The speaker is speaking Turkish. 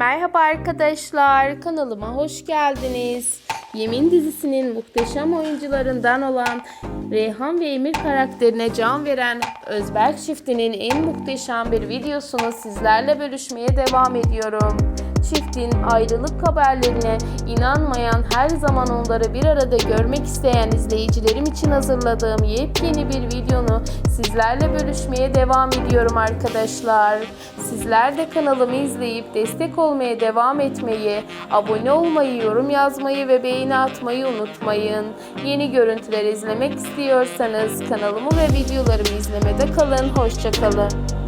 Merhaba arkadaşlar, kanalıma hoş geldiniz. Yemin dizisinin muhteşem oyuncularından olan Reyhan ve Emir karakterine can veren Özberk çiftinin en muhteşem bir videosunu sizlerle bölüşmeye devam ediyorum. Çiftin ayrılık haberlerine inanmayan her zaman onları bir arada görmek isteyen izleyicilerim için hazırladığım yepyeni bir videonu sizlerle bölüşmeye devam ediyorum arkadaşlar. Sizler de kanalımı izleyip destek olmaya devam etmeyi, abone olmayı, yorum yazmayı ve beğeni atmayı unutmayın. Yeni görüntüler izlemek istiyorsanız kanalımı ve videolarımı izlemede kalın. Hoşçakalın.